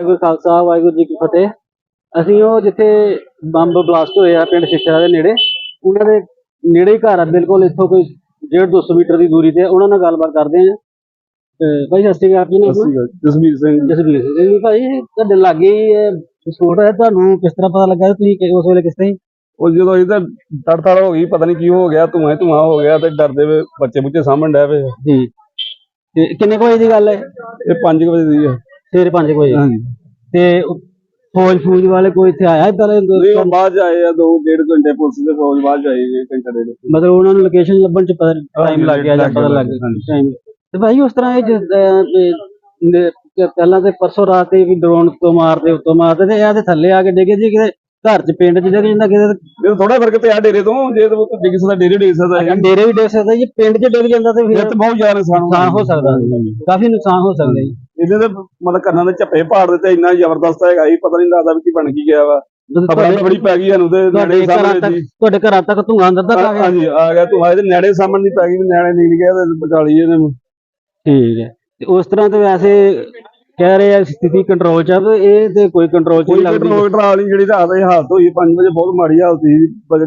ਵਾਹਿਗੁਰੂ ਖਾਲਸਾ ਵਾਹਿਗੁਰੂ ਜੀ ਕੀ ਫਤਿਹ। ਅਸੀਂ ਉਹ ਜਿੱਥੇ ਬੰਬ ਬਲਾਸਟ ਹੋਇਆ ਪਿੰਡ ਸ਼ਿਸ਼ਰਾ ਦੇ ਨੇੜੇ ਉਹਨਾਂ ਦੇ ਨੇੜੇ ਹੀ ਘਰ ਆ ਬਿਲਕੁਲ ਇੱਥੋਂ ਕੋਈ 1.5 200 ਮੀਟਰ ਦੀ ਦੂਰੀ ਤੇ ਉਹਨਾਂ ਨਾਲ ਗੱਲਬਾਤ ਕਰਦੇ ਆ ਭਾਈ ਸਤਿ ਸ਼੍ਰੀ ਅਕਾਲ ਜੀ? ਜਸਮੀਤ ਸਿੰਘ। ਜਸਵੀਰ ਸਿੰਘ ਜੀ ਭਾਈ ਤੁਹਾਡੇ ਲਾਗੇ ਹੀ ਵਿਸਫੋਟ ਹੋਇਆ ਤੁਹਾਨੂੰ ਕਿਸ ਤਰ੍ਹਾਂ ਪਤਾ ਲੱਗਾ ਤੁਸੀਂ ਉਸ ਵੇਲੇ ਕਿਸ ਤਰ੍ਹਾਂ ਉਹ ਜਦੋਂ ਇਹ ਤਾਂ ਤੜਤੜ ਹੋ ਗਈ ਪਤਾ ਨਹੀਂ ਕੀ ਹੋ ਗਿਆ ਧੂਆਂ ਹੀ ਧੂਆਂ ਹੋ ਗਿਆ ਤੇ ਡਰਦੇ ਵੇ ਬੱਚੇ ਬੁੱਚੇ ਸਾਹਮਣ ਡੈ ਪਏ ਜੀ। ਤੇ ਕਿੰਨੇ ਵਜੇ ਦੀ ਗੱਲ ਹੈ? ਇਹ 5 ਵਜੇ ਦੀ ਆ ਸਵੇਰੇ 5 ਵਜੇ। ਹਾਂਜੀ। ਤੇ ਉਹ ਫੌਜ ਫੂਜ ਵਾਲੇ ਕੋਈ ਇੱਥੇ ਆਇਆ ਇਦਾਂ ਨਹੀਂ ਉਹ ਬਾਅਦ 'ਚ ਆਏ ਆ ਦੋ ਡੇਢ ਘੰਟੇ ਪੁਲਿਸ ਦੇ ਫੌਜ ਬਾਅਦ 'ਚ ਆਈ ਘੰਟਾ ਡੇਢ। ਮਤਲਬ ਉਹਨਾਂ ਨੂੰ ਲੋਕੇਸ਼ਨ ਲੱਭਣ ਚ ਪਤਾ ਟਾਈਮ ਲੱਗ ਗਿਆ ਜਾਂ ਪਤਾ ਲੱਗ ਗਿਆ। ਟਾਈਮ ਤੇ ਭਾਈ ਉਸ ਤਰ੍ਹਾਂ ਇਹ ਜਿਸ, ਅਹ, ਇਹ ਨੇ- ਕਿ ਪਹਿਲਾਂ ਤੇ ਪਰਸੋਂ ਰਾਤ ਤੇ ਵੀ ਡਰੋਨ ਤੋਂ ਮਾਰਦੇ ਉੱਤੋਂ ਮਾਰਦੇ ਤੇ ਇਹ ਤੇ ਥੱਲੇ ਆ ਕੇ ਡਿੱਗੇ ਜੀ ਕਿਤੇ ਘਰ ਚ ਪਿੰਡ ਚ ਡਿੱਗ ਜਾਂਦਾ ਕਿਤੇ ਇਹ ਥੋੜਾ ਫ਼ਰਕ ਪਿਆ ਡੇਰੇ ਤੋਂ ਜੇ ਤਾਂ ਉਹ ਡਿੱਗ ਸਕਦਾ ਡੇਰੇ ਡਿੱਗ ਸਕਦਾ ਹੈ। ਡੇਰੇ ਵੀ ਡਿੱਗ ਸਕਦਾ ਜੀ ਪਿੰਡ ਚ ਡਿੱਗ ਜਾਂਦਾ ਤੇ ਫਿਰ ਤਾਂ ਬਹੁਤ ਜ਼ਿਆਦਾ ਨੁਕਸਾਨ ਨੁਕਸਾਨ ਹੋ ਸਕਦਾ। ਕਾਫੀ ਨੁਕਸਾਨ ਹੋ ਸਕਦਾ ਜੀ। ਇਹਦੇ ਤੇ ਮਤਲਬ ਕੰਨਾਂ ਦੇ ਝੱਪੇ ਪਾੜ ਦਿੱਤੇ ਇੰਨਾ ਜ਼ਬਰਦਸਤ ਹੈਗਾ ਹੀ ਪਤਾ ਨਹੀਂ ਲੱਗਦਾ ਵੀ ਕੀ ਬਣ ਕੀ ਗਿਆ ਵਾ। ਖਬਰਾਂ ਤਾਂ ਬੜੀ ਪੈ ਗਈ ਸਾਨੂੰ ਤੇ ਨੇੜੇ ਸਾਹਮਣੇ ਜੀ। ਤੁਹਾਡੇ ਘਰਾਂ ਤੱਕ ਧੂਆਂ ਅੰਦਰ ਤੱਕ ਆ ਗਿਆ? ਹਾਂਜੀ ਆ ਗਿਆ ਆਏ ਤੇ ਨੇੜੇ ਸਾਹਮਣੇ ਦੀ ਪੈ ਗਈ ਨੀੜ ਗਿਆ ਤੇ ਬਚਾ ਲਈ ਇਹਨਾਂ। ਨੂੰ ਠੀਕ ਹੈ। ਤੇ ਉਸ ਤਰ੍ਹਾਂ ਤੇ ਵੈਸੇ ਕਹਿ ਰਹੇ ਆ ਸਥਿਤੀ ਕੰਟਰੋਲ ਚ ਆ ਤੇ ਇਹ ਤੇ ਕੋਈ ਕੰਟਰੋਲ ਚ ਕੋਈ ਨਹੀਂ ਲੱਗਦੀ ਡਾਕਟਰ ਵਾਲੀ ਜਿਹੜੀ ਰਾਤ ਇਹ ਹਾਲਤ ਹੋਈ 5 ਵਜੇ ਬਹੁਤ ਮਾੜੀ ਹਾਲਤ ਸੀ।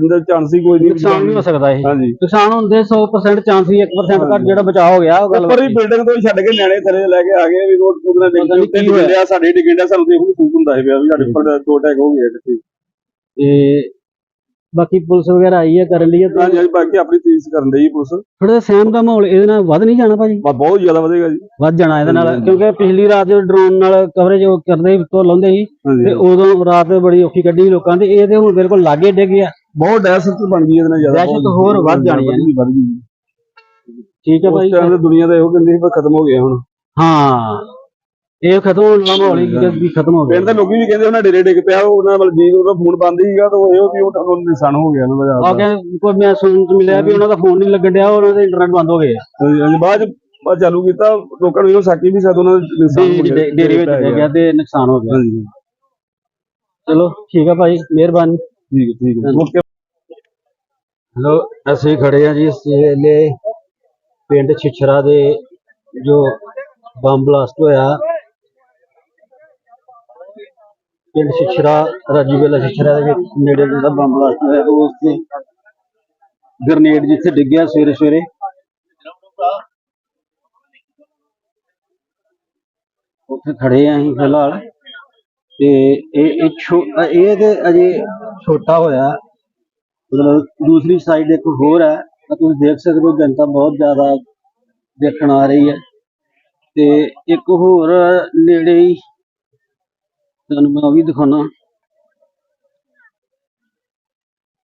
ਦੇ ਚਾਂਸ ਹੀ ਕੋਈ ਨਹੀਂ ਨੁਕਸਾਨ ਵੀ ਹੋ ਸਕਦਾ ਇਹ ਹਾਂਜੀ। ਨੁਕਸਾਨ ਹੁੰਦੇ 100% ਚਾਂਸ ਹੀ 1% ਘੱਟ ਜਿਹੜਾ ਬਚਾਅ ਹੋ ਗਿਆ ਉਹ ਗੱਲ ਉੱਪਰ ਹੀ ਬਿਲਡਿੰਗ ਤੋਂ ਹੀ ਛੱਡ ਕੇ ਨਿਆਣੇ ਥੱਲੇ ਲੈ ਕੇ ਆ ਗਏ ਵੀ ਰੋਡ ਪੁੱਗਣਾ ਪਤਾ ਨੀ ਉੱਤੇ ਕੀ ਹੋਇਆ। ਡਿੱਗਿਆ ਸਾਡੇ ਡਿੱਗਿਆ ਸਾਨੂੰ ਦੇਖ ਨੂੰ ਫੂਕ ਹੁੰਦਾ ਹੈ ਵੀ ਸਾਡੇ ਉੱਪਰ ਦੋ ਟੈਗ ਹੋ ਗਏ ਤੇ ਬਾਕੀ ਪੁਲਿਸ ਵਗੈਰਾ ਆਈ ਹੈ ਕਰਨ ਲਈ ਤੇ ਹਾਂਜੀ ਹਾਂਜੀ ਬਾਕੀ ਆਪਣੀ ਤੀਸ ਕਰਨ ਦੇ ਜੀ ਪੁਲਿਸ ਥੋੜਾ ਸਹਿਮ ਦਾ ਮਾਹੌਲ ਇਹਦੇ ਨਾਲ ਵੱਧ ਨਹੀਂ ਜਾਣਾ ਭਾਜੀ? ਬਸ ਬਹੁਤ ਜ਼ਿਆਦਾ ਵਧੇਗਾ ਜੀ। ਵੱਧ ਜਾਣਾ ਇਹਦੇ ਨਾਲ ਹਾਂਜੀ। ਕਿਉਂਕਿ ਪਿਛਲੀ ਰਾਤ ਜੋ ਡਰੋਨ ਨਾਲ ਕਵਰੇਜ ਕਰਦੇ ਸੀ ਤੋਂ ਲਾਉਂਦੇ ਸੀ ਹਾਂਜੀ ਤੇ ਉਦੋਂ ਰਾਤ ਬੜੀ ਔਖੀ ਕੱਢੀ ਲੋਕਾਂ ਦੀ ਇਹ ਤੇ ਹੁਣ ਬਿਲਕੁਲ ਲਾਗੇ ਡਿੱਗ ਗਿਆ। ਬਹੁਤ ਦਹਿਸ਼ਤ ਬਣ ਗਈ ਇਹਦੇ ਨਾਲ ਜ਼ਿਆਦਾ ਦਹਿਸ਼ਤ ਬਹੁਤ ਹੋਰ ਵੱਧ ਜਾਣੀ ਹੈ। ਵੱਧ ਗਈ। ਠੀਕ ਹੈ ਉਸ ਭਾਈ। ਟਾਈਮ ਤੇ ਦੁਨੀਆ ਦਾ ਇਹੋ ਕਹਿੰਦੀ ਸੀ ਪਰ ਖਤਮ ਹੋ ਗਿਆ ਹੁਣ। ਹਾਂ। ਇਹ ਖਤਮ ਹੋਣ ਵਾਲਾ ਮਾਹੌਲ ਹੀ ਵੀ ਖਤਮ ਹੋ ਗਿਆ। ਪਿੰਡ ਦੇ ਲੋਕੀ ਵੀ ਕਹਿੰਦੇ ਉਹਨਾਂ ਡੇਰੇ ਡਿੱਗ ਪਿਆ ਉਹਨਾਂ ਵੱਲ ਜੀ ਉਹਦਾ ਫੋਨ ਬੰਦ ਸੀਗਾ ਤਾਂ ਉਹ ਇਹੋ ਵੀ ਉਹ ਉਹਨੂੰ ਨਿਸ਼ਾਨ ਹੋ ਗਿਆ ਉਹਨਾਂ ਦਾ। ਆ ਕੇ ਕੋਈ ਮੈਂ ਸੁਣਨ ਚ ਮਿਲਿਆ ਵੀ ਉਹਨਾਂ ਦਾ ਫੋਨ ਨਹੀਂ ਲੱਗਣ ਡਿਆ ਉਹਨਾਂ ਦੇ ਇੰਟਰਨੈਟ ਬੰਦ ਹੋ ਗਏ ਆ ਬਾਅਦ ਚ ਬਾਅਦ ਚਾਲੂ ਕੀਤਾ ਲੋਕਾਂ ਨੂੰ ਇਹੋ ਸਾਕੀ ਵੀ ਸ਼ਾਇਦ ਉਹਨਾਂ ਦੇ ਨਿਸ਼ਾਨ ਹੋ ਗਿਆ, ਡੇਰੀ ਵਿੱਚ ਡਿੱਗ ਗਿਆ ਤੇ ਨੁਕਸਾਨ ਹੋ ਗਿਆ। ਹਾਂਜੀ। ਚਲੋ ਠੀਕ ਆ ਭਾਈ ਮਿਹਰਬਾਨੀ। ਠੀਕ ਠੀਕ ਓਕੇ। ਹੈਲੋ ਅਸੀਂ ਖੜੇ ਆ ਜੀ ਇਸ ਵੇਲੇ ਪਿੰਡ ਛਿਛਰਾ ਦੇ ਜੋ ਬੰਬ ਬਲਾਸਟ ਹੋਇਆ। ਪਿੰਡ ਛਿਛਰਾ ਰਾਜੀਵੇਲਾ ਛਿਛਰਾ ਦੇ ਵਿੱਚ ਨੇੜੇ ਜਿਹੜਾ ਬੰਬ ਬਲਾਸਟ ਹੋਇਆ ਉਸ ਤੇ ਗ੍ਰਨੇਡ ਜਿੱਥੇ ਡਿੱਗਿਆ ਸਵੇਰੇ ਸਵੇਰੇ। ਉੱਥੇ ਖੜੇ ਆ ਅਸੀਂ ਫਿਲਹਾਲ। ਤੇ ਇਹ ਇਹ ਛੋ- ਇਹ ਤੇ ਅਜੇ ਛੋਟਾ ਹੋਇਆ। ਮਤਲਬ ਦੂਸਰੀ ਸਾਈਡ ਇੱਕ ਹੋਰ ਹੈ। ਤਾਂ ਤੁਸੀਂ ਦੇਖ ਸਕਦੇ ਹੋ, ਜਨਤਾ ਬਹੁਤ ਜ਼ਿਆਦਾ ਦੇਖਣ ਆ ਰਹੀ ਹੈ। ਤੇ ਇੱਕ ਹੋਰ ਨੇੜੇ ਹੀ ਤੁਹਾਨੂੰ ਮੈਂ ਉਹ ਵੀ ਦਿਖਾਉਣਾ।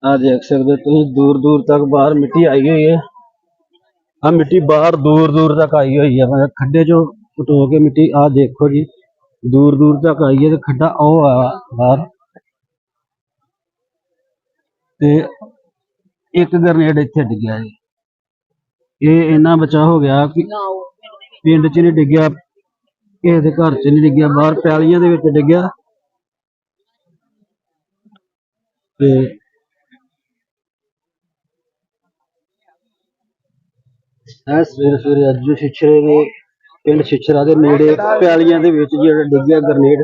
ਆ ਦੇਖ ਸਕਦੇ ਤੁਸੀਂ ਦੂਰ ਦੂਰ ਤੱਕ ਬਾਹਰ ਮਿੱਟੀ ਆਈ ਹੋਈ ਹੈ। ਆ ਮਿੱਟੀ ਬਾਹਰ ਦੂਰ ਦੂਰ ਤੱਕ ਆਈ ਹੋਈ ਹੈ। ਮਤਲਬ ਖੱਡੇ ਚੋਂ ਪਟੋ ਕੇ ਮਿੱਟੀ ਆ ਦੇਖੋ ਜੀ ਦੂਰ ਦੂਰ ਤੱਕ ਆਈ ਹੈ ਤੇ ਖੱਡਾ ਉਹ ਆ ਬਾਹਰ। ਤੇ ਇੱਕ ਗਰਨੇਡ ਇੱਥੇ ਡਿੱਗਿਆ ਜੀ। ਇਹ ਇੰਨਾ ਬਚਾ ਹੋ ਗਿਆ ਕਿ ਪਿੰਡ 'ਚ ਨਹੀਂ ਡਿੱਗਿਆ। ਕਿਸੇ ਦੇ ਘਰ 'ਚ ਨਹੀਂ ਡਿੱਗਿਆ ਬਾਹਰ ਪੈਲੀਆਂ ਦੇ ਵਿੱਚ ਡਿੱਗਿਆ। ਤੇ ਇਹ ਸਵੇਰੇ ਸਵੇਰੇ ਅੱਜ ਛਿਛਰੇ ਦੇ ਪਿੰਡ ਛਿਛਰਾ ਦੇ ਨੇੜੇ ਪੈਲੀਆਂ ਦੇ ਵਿੱਚ ਜਿਹੜਾ ਡਿੱਗਿਆ ਗਰਨੇਡ।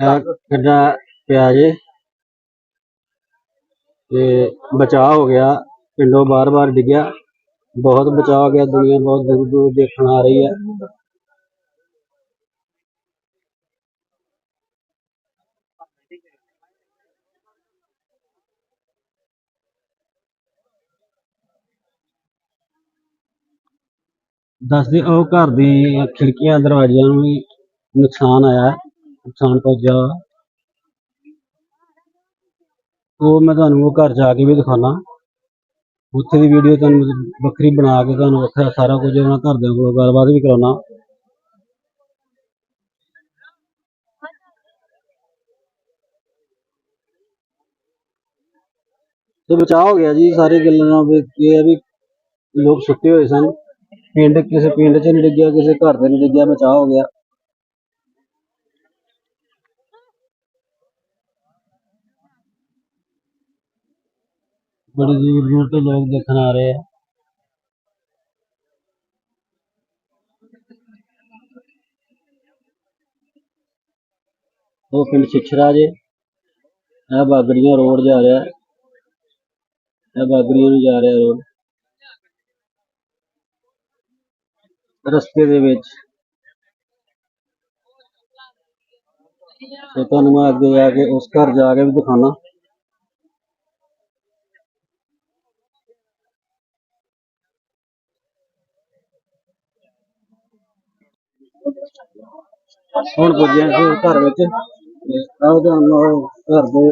ਆ ਕਿੱਡਾ ਪਿਆ ਜੇ? ਤੇ ਬਚਾਅ ਹੋ ਗਿਆ, ਪਿੰਡੋਂ ਬਾਰ-ਬਾਰ ਡਿੱਗਿਆ। ਬਹੁਤ ਬਚਾਅ ਹੋ ਗਿਆ, ਦੁਨੀਆ ਬਹੁਤ ਦੂਰ ਦੂਰ ਦੇਖਣ ਆ ਰਹੀ ਹੈ। ਦੱਸਦੇ ਉਹ ਘਰ ਦੀ ਖਿੜਕੀਆਂ, ਦਰਵਾਜ਼ਿਆਂ ਨੂੰ ਵੀ ਨੁਕਸਾਨ ਆਇਆ, ਨੁਕਸਾਨ ਪਹੁੰਚਿਆ। ਉਹ ਮੈਂ ਤੁਹਾਨੂੰ ਉਹ ਘਰ ਜਾ ਕੇ ਵੀ ਦਿਖਾਉਣਾ ਉੱਥੇ ਦੀ ਵੀਡੀਓ ਤੁਹਾਨੂੰ ਵੱਖਰੀ ਬਣਾ ਕੇ ਤੁਹਾਨੂੰ ਉੱਥੇ ਸਾਰਾ ਕੁਝ ਉਹਨਾਂ ਘਰਦਿਆਂ ਕੋਲੋਂ ਗੱਲਬਾਤ ਵੀ ਕਰਾਉਣਾ ਤੇ ਬਚਾਅ ਹੋ ਗਿਆ ਜੀ ਸਾਰੀ ਗੱਲਾਂ ਵੀ ਇਹ ਹੈ ਵੀ ਲੋਕ ਸੁੱਤੇ ਹੋਏ ਸਨ ਪਿੰਡ ਕਿਸੇ ਪਿੰਡ 'ਚ ਨਹੀਂ ਡਿੱਗਿਆ ਕਿਸੇ ਘਰ ਦੇ ਨਹੀਂ ਡਿੱਗਿਆ ਬਚਾਅ ਹੋ ਗਿਆ ਬੜੀ ਦੂਰ ਦੂਰ ਤੋਂ ਲੋਕ ਦੇਖਣ ਆ ਰਹੇ ਆ। ਉਹ ਪਿੰਡ ਛਿਛਰਾ ਜੇ, ਇਹ ਬਾਗੜੀਆਂ ਰੋਡ ਜਾ ਰਿਹਾ। ਇਹ ਬਾਗੜੀਆਂ ਨੂੰ ਜਾ ਰਿਹਾ ਰੋਡ। ਰਸਤੇ ਦੇ ਵਿੱਚ। ਤੇ ਤੁਹਾਨੂੰ ਮੈਂ ਅੱਗੇ ਜਾ ਕੇ ਉਸ ਘਰ ਜਾ ਕੇ ਵੀ ਦਿਖਾਣਾ ਹੁਣ ਪੁੱਜੇ ਅਸੀਂ ਘਰ ਵਿੱਚ। ਆਹ ਤੁਹਾਨੂੰ ਘਰ ਦੇ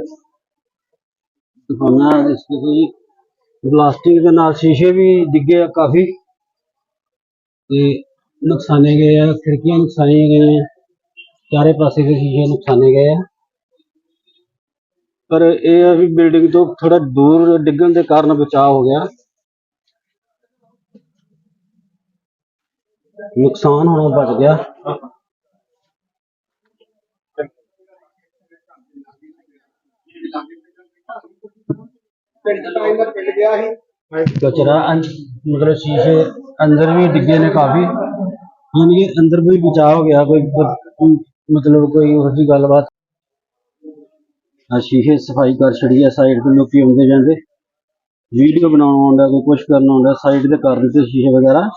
ਦਿਖਾਉਣਾ ਇਸ ਕੋਈ ਪਲਾਸਟਿਕ ਦੇ ਨਾਲ ਸ਼ੀਸ਼ੇ ਵੀ ਡਿੱਗੇ ਆ ਕਾਫੀ। ਤੇ ਨੁਕਸਾਨੇ ਗਏ ਆ, ਖਿੜਕੀਆਂ ਨੁਕਸਾਨੀਆਂ ਗਈਆਂ ਚਾਰੇ ਪਾਸੇ ਦੇ ਸ਼ੀਸ਼ੇ ਨੁਕਸਾਨੇ ਗਏ ਆ। ਪਰ ਇਹ ਆ ਵੀ ਬਿਲਡਿੰਗ ਤੋਂ ਥੋੜਾ ਦੂਰ ਡਿੱਗਣ ਦੇ ਕਾਰਨ ਬਚਾਅ ਹੋ ਗਿਆ। नुकसान होना बच गया। तो कचरा मतलब शीशे अंदर भी डिगे ने काफ़ी। हाँ, यानी कि अंदर भी बचाव हो गया, कोई मतलब कोई उसकी गलबात हाँ, शीशे सफ़ाई कर छड़ी है, साइड पे लोग आते जाते वीडियो बना कुछ करना आइड के कारण शीशे वगैरह।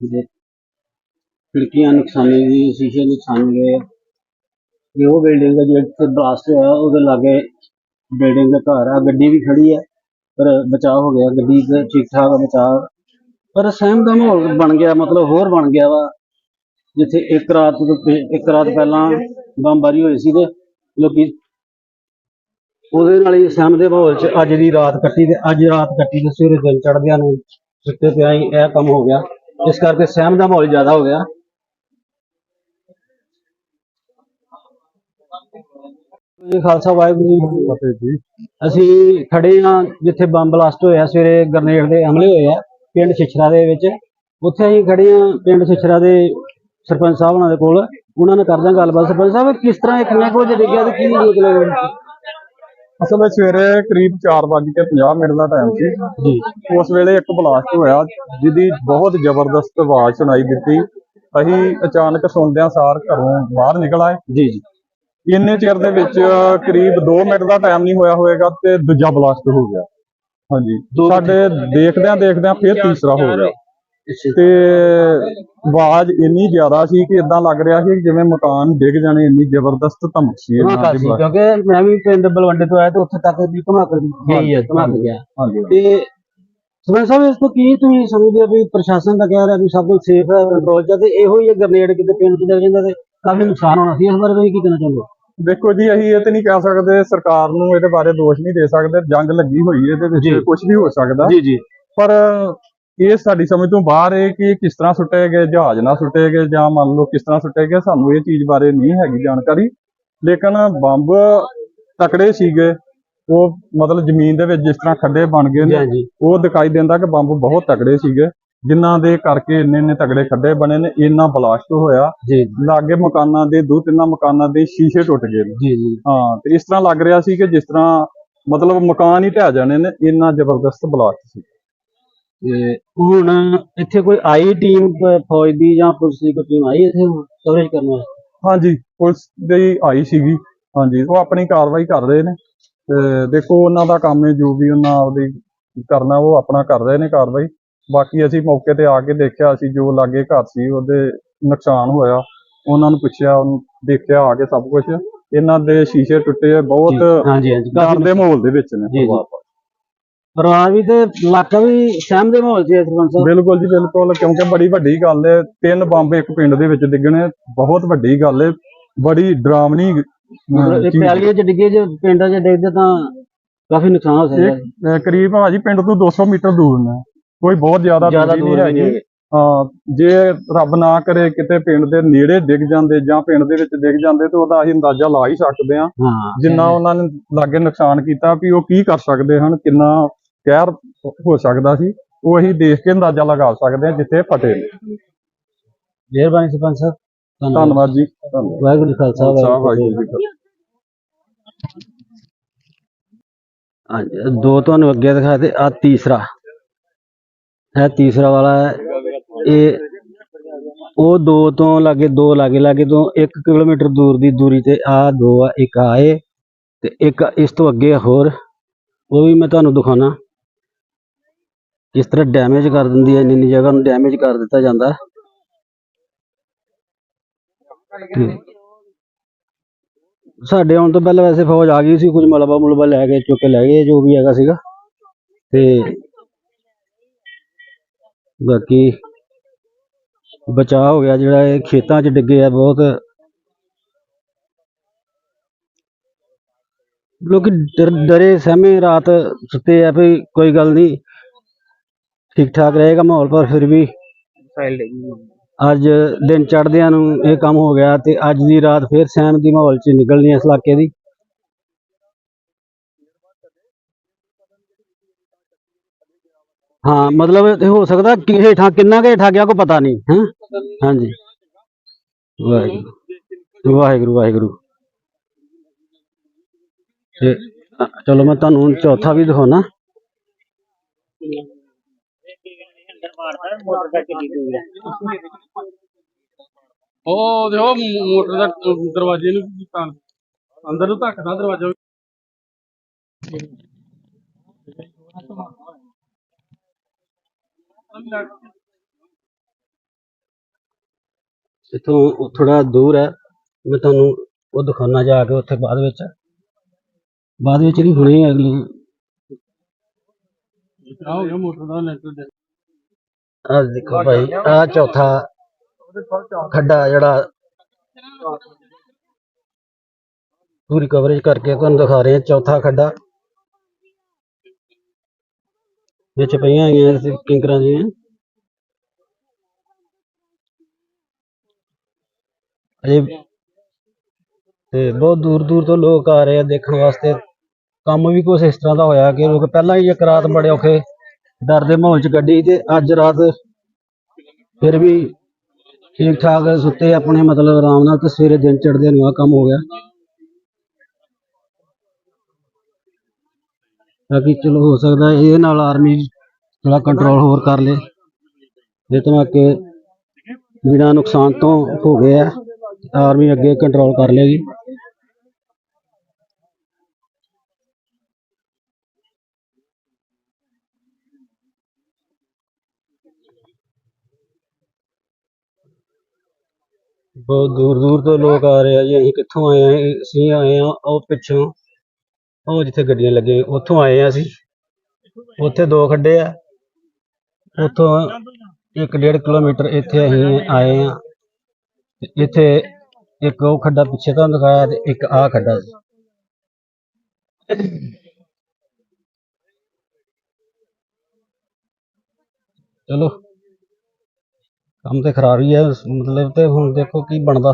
ਸ਼ੀਸ਼ੇ ਵਗੈਰਾ ਤੇ ਖਿੜਕੀਆਂ ਨੁਕਸਾਨੇ ਗਈਆਂ ਸ਼ੀਸ਼ੇ ਨੁਕਸਾਨ ਗਏ ਇਹ ਉਹ ਬਿਲਡਿੰਗ ਹੈ ਜਿੱਥੇ ਬਲਾਸਟ ਹੋਇਆ, ਉਹਦੇ ਲਾਗੇ ਬਿਲਡਿੰਗ ਦਾ ਘਰ ਆ, ਗੱਡੀ ਵੀ ਖੜੀ ਹੈ ਪਰ ਬਚਾਅ ਹੋ ਗਿਆ, ਗੱਡੀ ਦਾ ਠੀਕ ਠਾਕ ਪਰ ਸਹਿਮ ਦਾ ਮਾਹੌਲ ਬਣ ਗਿਆ, ਮਤਲਬ ਹੋਰ ਬਣ ਗਿਆ ਵਾ। ਜਿੱਥੇ ਇੱਕ ਰਾਤ ਤੋਂ ਪਹਿ- ਇੱਕ ਰਾਤ ਪਹਿਲਾਂ ਬੰਬਾਰੀ ਹੋਈ ਸੀ ਤੇ ਲੋਕੀ ਉਹਦੇ ਨਾਲ ਹੀ ਸਹਿਮ ਦੇ ਮਾਹੌਲ 'ਚ ਅੱਜ ਦੀ ਰਾਤ ਕੱਟੀ ਤੇ ਅੱਜ ਰਾਤ ਕੱਟੀ ਤੇ ਸਵੇਰੇ ਦਿਨ ਚੜ੍ਹਦਿਆਂ ਨੂੰ ਸੁੱਤੇ ਪਿਆ ਹੀ, ਇਹ ਕੰਮ ਹੋ ਗਿਆ। ਇਸ ਕਰਕੇ ਸਹਿਮ ਦਾ ਮਾਹੌਲ ਜ਼ਿਆਦਾ ਹੋ ਗਿਆ। ਜੀ ਖਾਲਸਾ, ਵਾਹਿਗੁਰੂ ਜੀ ਕੀ ਫਤਿਹ ਜੀ। ਅਸੀਂ ਖੜੇ ਹਾਂ ਜਿੱਥੇ ਬੰਬ ਬਲਾਸਟ ਹੋਇਆ, ਸਵੇਰੇ ਗਰਨੇਡ ਦੇ ਹਮਲੇ ਹੋਏ ਆ, ਪਿੰਡ ਛਿਛਰਾ ਦੇ ਵਿੱਚ। ਉੱਥੇ ਅਸੀਂ ਖੜੇ ਹਾਂ ਪਿੰਡ ਛਿਛਰਾ ਦੇ ਸਰਪੰਚ ਸਾਹਿਬ ਉਹਨਾਂ ਦੇ ਕੋਲ। ਉਹਨਾਂ ਨੇ ਕਰਦੇ ਹਾਂ ਗੱਲਬਾਤ। ਸਰਪੰਚ ਸਾਹਿਬ, ਕਿਸ ਤਰ੍ਹਾਂ ਇਹ ਕਿੰਨੇ ਕੁ ਵਜੇ ਡਿੱਗਿਆ ਤੇ ਕੀ ਮਤਲਬ ਅਸਲ ਵਿੱਚ ਸਵੇਰੇ ਕਰੀਬ 4:50 ਮਿੰਟ ਦਾ ਟਾਈਮ ਸੀ। ਜੀ। ਉਸ ਵੇਲੇ ਇੱਕ ਬਲਾਸਟ ਹੋਇਆ ਜਿਹਦੀ ਬਹੁਤ ਜ਼ਬਰਦਸਤ ਆਵਾਜ਼ ਸੁਣਾਈ ਦਿੱਤੀ। ਅਸੀਂ ਅਚਾਨਕ ਸੁਣਦਿਆਂ ਸਾਰ ਘਰੋਂ ਬਾਹਰ ਨਿਕਲ ਆਏ। ਜੀ ਜੀ। ਇੰਨੇ ਚਿਰ ਦੇ ਵਿੱਚ ਕਰੀਬ 2 ਮਿੰਟ ਦਾ ਟਾਈਮ ਨਹੀਂ ਹੋਇਆ ਹੋਵੇਗਾ ਤੇ ਦੂਜਾ ਬਲਾਸਟ ਹੋ ਗਿਆ। ਹਾਂਜੀ। ਸਾਡੇ ਦੇਖਦਿਆਂ ਦੇਖਦਿਆਂ ਫਿਰ ਤੀਸਰਾ ਹੋ ਗਿਆ। ਤੇ ਆਵਾਜ਼ ਇੰਨੀ ਜ਼ਿਆਦਾ ਸੀ ਕਿ ਇਦਾਂ ਲੱਗ ਰਿਹਾ ਸੀ ਜਿਵੇਂ ਮਕਾਨ ਡਿੱਗ ਜਾਣੇ ਇੰਨੀ ਜ਼ਬਰਦਸਤ ਧਮਕ ਸੀ ਇਹਨਾਂ ਦੀ blast। ਕਿਉਂਕਿ ਮੈਂ ਵੀ ਪਿੰਡ ਬਲਵੰਡੇ ਤੋਂ ਆਇਆ ਤੇ ਉੱਥੇ ਤੱਕ ਵੀ ਧਮਾਕਾ ਗਈ ਹੈ ਧਮਾਕਾ ਗਿਆ ਹਾਂਜੀ ਤੇ ਸਰਪੰਚ ਸਾਹਿਬ ਇਸ ਤੋਂ ਕੀ ਤੁਸੀਂ ਸਮਝਦੇ ਹੋ ਵੀ ਪ੍ਰਸ਼ਾਸਨ ਤਾਂ ਕਹਿ ਰਿਹਾ ਵੀ ਸਭ ਕੁਝ ਸੇਫ ਹੈ ਕੰਟਰੋਲ 'ਚ ਤੇ ਇਹੋ ਹੀ ਗ੍ਰਨੇਡ ਕਿਤੇ ਪਿੰਡ 'ਚ ਲੱਗ ਜਾਂਦਾ ਤੇ ਕਾਫੀ ਨੁਕਸਾਨ ਹੋਣਾ ਸੀ? ਇਸ ਬਾਰੇ ਤੁਸੀਂ ਕੀ ਕਹਿਣਾ ਚਾਹੁੰਦੇ ਹੋ? ਦੇਖੋ ਜੀ ਅਸੀਂ ਇਹ ਤੇ ਨਹੀਂ ਕਹਿ ਸਕਦੇ ਸਰਕਾਰ ਨੂੰ ਇਹਦੇ ਬਾਰੇ ਦੋਸ਼ ਨਹੀਂ ਦੇ ਸਕਦੇ ਜੰਗ ਲੱਗੀ ਹੋਈ ਹੈ ਇਹਦੇ। ਵਿੱਚ ਕੁਝ ਵੀ ਹੋ ਸਕਦਾ। ਜੀ ਜੀ। ਪਰ ਇਹ ਸਾਡੀ ਸਮਝ ਤੋਂ ਬਾਹਰ ਹੈ ਕਿ ਕਿਸ ਤਰ੍ਹਾਂ ਸੁੱਟੇ ਗਏ ਜਹਾਜ਼ ਨਾਲ ਸੁੱਟੇ ਗਏ ਜਾਂ ਮੰਨ ਲਓ ਕਿਸ ਤਰ੍ਹਾਂ ਸੁੱਟੇ ਗਏ ਸਾਨੂੰ ਇਹ ਚੀਜ਼ ਬਾਰੇ ਨਹੀਂ ਹੈਗੀ ਜਾਣਕਾਰੀ। ਲੇਕਿਨ ਬੰਬ ਤਕੜੇ ਸੀਗੇ ਉਹ ਮਤਲਬ ਜ਼ਮੀਨ ਦੇ ਵਿੱਚ ਜਿਸ ਤਰ੍ਹਾਂ ਖੱਡੇ ਬਣ ਗਏ ਨੇ ਉਹ ਦਿਖਾਈ ਦਿੰਦਾ ਕਿ ਬੰਬ ਬਹੁਤ ਤਕੜੇ ਸੀਗੇ। ਜਿਨ੍ਹਾਂ ਦੇ ਕਰਕੇ ਇੰਨੇ ਇੰਨੇ ਤਕੜੇ ਖੱਡੇ ਬਣੇ ਨੇ ਇੰਨਾ ਬਲਾਸਟ ਹੋਇਆ। ਜੀ। ਲਾਗੇ ਮਕਾਨਾਂ ਦੇ ਦੋ ਤਿੰਨਾਂ ਮਕਾਨਾਂ ਦੇ ਸ਼ੀਸ਼ੇ ਟੁੱਟ ਗਏ ਨੇ। ਜੀ ਜੀ। ਹਾਂ ਤੇ ਇਸ ਤਰ੍ਹਾਂ ਲੱਗ ਰਿਹਾ ਸੀ ਕਿ ਜਿਸ ਤਰ੍ਹਾਂ ਮਤਲਬ ਮਕਾਨ ਹੀ ਢਹਿ ਜਾਣੇ ਨੇ ਇੰਨਾ ਜ਼ਬਰਦਸਤ ਬਲਾਸਟ ਸੀ। ਤੇ ਹੁਣ ਇੱਥੇ ਕੋਈ ਆਈ ਟੀਮ ਫੌਜ ਦੀ ਜਾਂ ਪੁਲਿਸ ਦੀ ਕੋਈ ਟੀਮ ਆਈ ਇੱਥੇ ਕਵਰੇਜ ਕਰਨ ਵਾਸਤੇ? ਹਾਂਜੀ ਪੁਲਿਸ ਦੀ ਆਈ ਸੀਗੀ। ਹਾਂਜੀ ਉਹ ਆਪਣੀ ਕਾਰਵਾਈ ਕਰ ਰਹੇ ਨੇ। ਤੇ ਦੇਖੋ ਉਹਨਾਂ ਦਾ ਕੰਮ ਹੈ ਜੋ ਵੀ ਉਹਨਾਂ ਆਪਦੀ ਕਰਨਾ ਉਹ ਆਪਣਾ ਕਰ ਰਹੇ ਨੇ ਕਾਰਵਾਈ। ਬਾਕੀ ਅਸੀਂ ਮੌਕੇ ਤੇ ਆ ਕੇ ਦੇਖਿਆ ਅਸੀਂ ਜੋ ਲਾਗੇ ਘਰ ਸੀ ਉਹਦੇ ਨੁਕਸਾਨ ਹੋਇਆ। ਉਹਨਾਂ ਨੂੰ ਪੁੱਛਿਆ ਉਹਨੂੰ ਦੇਖਿਆ ਆ ਕੇ ਸਭ ਕੁਝ ਇਹਨਾਂ ਦੇ ਸ਼ੀਸ਼ੇ ਟੁੱਟੇ ਆ, ਬਹੁਤ ਹਾਂਜੀ ਹਾਂਜੀ। ਡਰ ਕਾਫੀ ਦੇ ਮਾਹੌਲ ਦੇ ਵਿੱਚ ਨੇ। ਜੀ, ਜੀ। ਪਰਿਵਾਰ ਵੀ ਤੇ ਇਲਾਕਾ ਵੀ ਸਹਿਮ ਦੇ ਮਾਹੌਲ 'ਚ ਹੈ ਸਰਪੰਚ ਸਾਹਿਬ। ਬਿਲਕੁਲ ਜੀ ਬਿਲਕੁਲ। ਕਿਉਂਕਿ ਬੜੀ ਵੱਡੀ ਗੱਲ ਹੈ ਤਿੰਨ ਬੰਬ ਇੱਕ ਪਿੰਡ ਦੇ ਵਿੱਚ ਡਿੱਗਣੇ ਬਹੁਤ ਵੱਡੀ ਗੱਲ ਹੈ ਬੜੀ ਡਰਾਵਣੀ ਮਤਲਬ ਇਹ। ਪਿਆਲੀਆਂ 'ਚ ਡਿੱਗੇ ਜੇ ਪਿੰਡਾਂ 'ਚ ਡਿੱਗਦੇ ਤਾਂ ਕਾਫੀ ਨੁਕਸਾਨ ਹੋ ਸਕਦਾ ਹੈ ਇਹ ਕਰੀਬ ਭਾਜੀ ਪਿੰਡ ਤੋਂ 200 ਮੀਟਰ ਦੂਰ ਨੇ। ਕੋਈ ਬਹੁਤ ਜ਼ਿਆਦਾ ਜ਼ਿਆਦਾ ਦੂਰੀ ਨਹੀਂ ਹੈਗੀ। ਹਾਂ ਜੇ ਰੱਬ ਨਾ ਕਰੇ ਕਿਤੇ ਪਿੰਡ ਦੇ ਨੇੜੇ ਡਿੱਗ ਜਾਂਦੇ ਜਾਂ ਪਿੰਡ ਦੇ ਵਿੱਚ ਡਿੱਗ ਜਾਂਦੇ ਤੇ ਉਹਦਾ ਅਸੀਂ ਅੰਦਾਜ਼ਾ ਲਾ ਹੀ ਸਕਦੇ ਹਾਂ। ਜਿੰਨਾ ਉਹਨਾਂ ਨੇ ਲਾਗੇ ਨੁਕਸਾਨ ਕੀਤਾ ਵੀ ਉਹ ਕੀ ਕਰ ਸਕਦੇ ਹਨ ਕਿੰਨਾ ਕਹਿਰ ਹੋ ਸਕਦਾ ਸੀ ਉਹ ਅਸੀਂ ਦੇਖ ਕੇ ਅੰਦਾਜ਼ਾ ਲਗਾ ਸਕਦੇ ਹਾਂ ਜਿੱਥੇ ਫਟੇ ਨੇ। ਮਿਹਰਬਾਨੀ ਸਰਪੰਚ ਸਾਹਿਬ ਧੰਨਵਾਦ। ਜੀ ਧੰਨਵਾਦ। ਵਾਹਿਗੁਰੂ ਜੀ ਖਾਲਸਾ ਵਾਹਿਗੁਰੂ ਜੀ ਕੀ ਹਾਂਜੀ ਦੋ ਤੁਹਾਨੂੰ ਅੱਗੇ ਦਿਖਾਏ ਤੇ ਆ ਤੀਸਰਾ। ਇਹ ਤੀਸਰਾ ਵਾਲਾ ਹੈ ਇਹ ਉਹ ਦੋ ਤੋਂ ਲਾਗੇ ਦੋ ਲਾਗੇ ਲਾਗੇ ਤੋਂ 1 ਕਿਲੋਮੀਟਰ ਦੂਰ ਦੀ ਦੂਰੀ ਤੇ ਆ ਦੋ ਆ ਇੱਕ ਆਏ ਤੇ ਇੱਕ ਇਸ ਤੋਂ ਅੱਗੇ ਹੋਰ ਉਹ ਵੀ ਮੈਂ ਤੁਹਾਨੂੰ ਦਿਖਾਉਣਾ। ਕਿਸ ਤਰ੍ਹਾਂ ਡੈਮੇਜ ਕਰ ਦਿੰਦੀ ਹੈ ਇੰਨੀ ਇੰਨੀ ਜਗ੍ਹਾ ਨੂੰ ਡੈਮੇਜ ਕਰ ਦਿੱਤਾ ਜਾਂਦਾ ਹੈ। ਤੇ ਸਾਡੇ ਆਉਣ ਤੋਂ ਪਹਿਲਾਂ ਵੈਸੇ ਫੌਜ ਆ ਗਈ ਸੀ ਕੁਝ ਮਲਬਾ ਮੁਲਬਾ ਲੈ ਕੇ ਚੁੱਕ ਕੇ ਲੈ ਗਏ ਜੋ ਵੀ ਹੈਗਾ ਸੀਗਾ ਤੇ ਬਾਕੀ ਬਚਾਅ ਹੋ ਗਿਆ ਜਿਹੜਾ ਇਹ ਖੇਤਾਂ 'ਚ ਡਿੱਗੇ ਆ ਬਹੁਤ ਲੋਕੀ ਡਰ- ਡਰੇ ਸਹਿਮੇ ਰਾਤ ਸੁੱਤੇ ਆ ਵੀ ਕੋਈ ਗੱਲ ਨਹੀਂ ਠੀਕ ਠਾਕ ਰਹੇਗਾ ਮਾਹੌਲ ਪਰ ਫਿਰ ਵੀ? ਅੱਜ ਦਿਨ ਚੜ੍ਹਦਿਆਂ ਨੂੰ ਇਹ ਕੰਮ ਹੋ ਗਿਆ ਤੇ ਅੱਜ ਦੀ ਰਾਤ ਫਿਰ ਸਹਿਮ ਦੀ ਮਾਹੌਲ 'ਚ ਨਿਕਲਣੀ ਇਸ ਇਲਾਕੇ ਦੀ। ਹਾਂ ਮਤਲਬ ਇਹ ਹੋ ਸਕਦਾ ਕਿ ਹੇਠਾਂ ਕਿੰਨਾ ਕੁ ਹੇਠਾਂ ਗਿਆ ਕੋਈ ਪਤਾ ਨਹੀਂ ਹੈ? ਹਾਂਜੀ। ਵਾਹਿਗੁਰੂ ਵਾਹਿਗੁਰੂ ਵਾਹਿਗੁਰੂ। ਤੇ ਚਲੋ ਮੈਂ ਤੁਹਾਨੂੰ ਹੁਣ ਚੌਥਾ ਵੀ ਦਿਖਾਉਣਾ। ਉਹ ਦੇਖੋ ਮੋਟਰ ਦਾ ਦਰਵਾਜ਼ੇ ਨੂੰ ਕੀ ਕੀਤਾ? ਅੰਦਰ ਨੂੰ ਧੱਕਦਾ ਦਰਵਾਜ਼ਾ। ਇੱਥੋਂ ਥੋੜਾ ਦੂਰ ਹੈ। ਮੈਂ ਤੁਹਾਨੂੰ ਉਹ ਦਿਖਾਉਣਾ ਜਾ ਕੇ ਉੱਥੇ ਬਾਅਦ ਵਿੱਚ। ਬਾਅਦ ਵਿੱਚ ਨਹੀਂ ਹੁਣੇ ਹੀ ਅਗਲੀ। ਆ ਹੋ ਗਿਆ ਮੋਟਰ ਦਾ ਲੈਂਟਰ ਦੇ ਆ ਦੇਖੋ ਭਾਈ ਆ ਚੌਥਾ ਖੱਡਾ ਜਿਹੜਾ ਪੂਰੀ ਕਵਰੇਜ ਕਰਕੇ ਤੁਹਾਨੂੰ ਦਿਖਾ ਰਹੇ ਹਾਂ ਚੌਥਾ ਖੱਡਾ ਵਿੱਚ ਪਈਆਂ ਹੋਈਆਂ ਸੀ ਕਿੰਕਰਾਂ ਦੀਆਂ ਅਜੇ ਤੇ ਬਹੁਤ ਦੂਰ ਦੂਰ ਤੋਂ ਲੋਕ ਆ ਰਹੇ ਆ ਦੇਖਣ ਵਾਸਤੇ ਕੰਮ ਵੀ ਕੁਛ ਇਸ ਤਰ੍ਹਾਂ ਦਾ ਹੋਇਆ ਕਿ ਲੋਕ ਪਹਿਲਾਂ ਹੀ ਇੱਕ ਰਾਤ ਬੜੇ ਔਖੇ ਡਰ ਦੇ ਮਾਹੌਲ 'ਚ ਕੱਢੀ ਤੇ ਅੱਜ ਰਾਤ ਫਿਰ ਵੀ ਠੀਕ ਠਾਕ ਸੁੱਤੇ ਆਪਣੇ, ਮਤਲਬ ਆਰਾਮ ਨਾਲ ਤੇ ਸਵੇਰੇ ਦਿਨ ਚੜ੍ਹਦੇ ਨੂੰ ਆ ਕੰਮ ਹੋ ਗਿਆ। ਬਾਕੀ ਚਲੋ ਹੋ ਸਕਦਾ ਇਹ ਨਾਲ ਆਰਮੀ ਥੋੜਾ ਕੰਟਰੋਲ ਹੋਰ ਕਰ ਲੇ। ਇਹ ਧਮਾਕੇ ਬਿਨਾਂ ਨੁਕਸਾਨ ਤੋਂ ਹੋ ਗਏ ਆ ਆਰਮੀ ਅੱਗੇ ਕੰਟਰੋਲ ਕਰ ਲੇਗੀ। ਬਹੁਤ ਦੂਰ ਦੂਰ ਤੋਂ ਲੋਕ ਆ ਰਹੇ ਆ ਜੀ। ਅਸੀਂ ਕਿੱਥੋਂ ਆਏ ਆ? ਅਸੀਂ ਆਏ ਆ ਉਹ ਪਿੱਛੋਂ। ਉਹ ਜਿੱਥੇ ਗੱਡੀਆਂ ਲੱਗੀਆਂ, ਉੱਥੋਂ ਆਏ ਆ ਅਸੀਂ। ਉੱਥੇ ਦੋ ਖੱਡੇ ਆ। ਉੱਥੋਂ ਇੱਕ ਡੇਢ ਕਿਲੋਮੀਟਰ ਇੱਥੇ ਅਸੀਂ ਆਏ ਆ। ਇੱਥੇ ਇੱਕ ਉਹ ਖੱਡਾ ਪਿੱਛੇ ਤੁਹਾਨੂੰ ਦਿਖਾਇਆ ਤੇ ਇੱਕ ਆਹ ਖੱਡਾ ਸੀ। ਚਲੋ। ਕੰਮ ਤੇ ਖਰਾਬ ਹੀ ਹੈ ਮਤਲਬ ਤੇ ਹੁਣ ਦੇਖੋ ਕੀ ਬਣਦਾ।